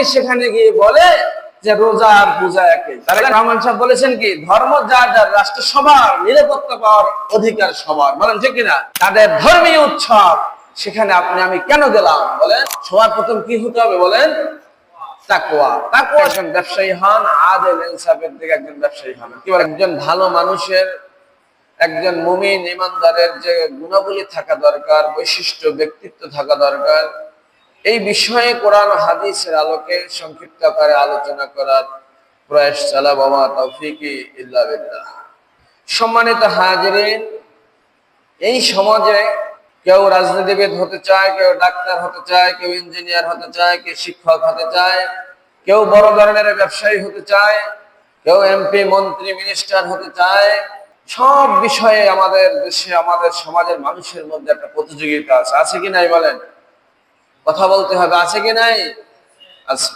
অনেকে সেখানে গিয়ে বলে যে রোজা আর পূজা একই তাহলে রহমান সাহেব বলেছেন কি, ধর্ম যার যার, রাষ্ট্র সবার, নিরাপত্তা পাওয়ার অধিকার সবার। বলেন, ঠিক কিনা? তাদের ধর্মীয় উৎসব, সেখানে আপনি আমি কেন গেলাম? বলেন, সবার প্রথম কি হতে হবে? বলেন একজন ব্যবসায়ী হন ইনসাফের দিকে একজন ব্যবসায়ী হন। কি একজন ভালো মানুষের, একজন মুমিন, ইমানদারের যে গুণাবলী থাকা দরকার, বৈশিষ্ট্য, ব্যক্তিত্ব থাকা দরকার এই বিষয়ে কোরআন হাদিসের আলোকে সংক্ষিপ্ত আকারে আলোচনা করার প্রয়াস চালা বাবা তৌফিকি সম্মানিত হাজিরিন এই সমাজে কেউ রাজনীতিবিদ হতে চায়, কেউ ডাক্তার হতে চায়, কেউ ইঞ্জিনিয়ার হতে চায়, কেউ শিক্ষক হতে চায়, কেউ বড় ধরনের ব্যবসায়ী হতে চায়, কেউ এমপি, মন্ত্রী, মিনিস্টার হতে চায়, সব বিষয়ে আমাদের দেশে, আমাদের সমাজের মানুষের মধ্যে একটা প্রতিযোগিতা আছে। আছে কি নাই বলেন? কথা বলতে হবে আছে কি নাই? আছে